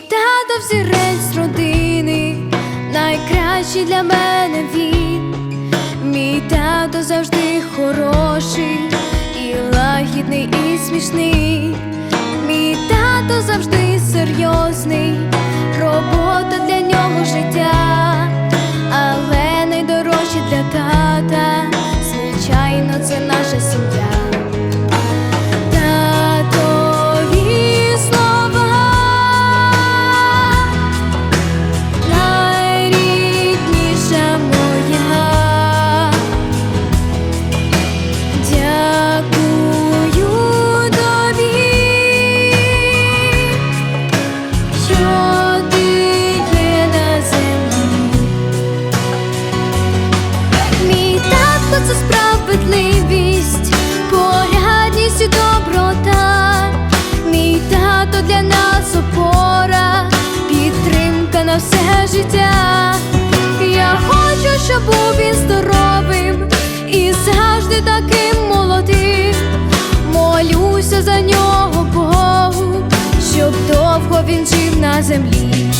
тато взірець родини, найкращий для мене він. Мій тато завжди хороший, і лагідний, і смішний. Мій тато завжди серйозний, справедливість, порядність і доброта. Мій тато для нас опора, підтримка на все життя. Я хочу, щоб був він здоровим і завжди таким молодим. Молюся за нього Богу, щоб довго він жив на землі.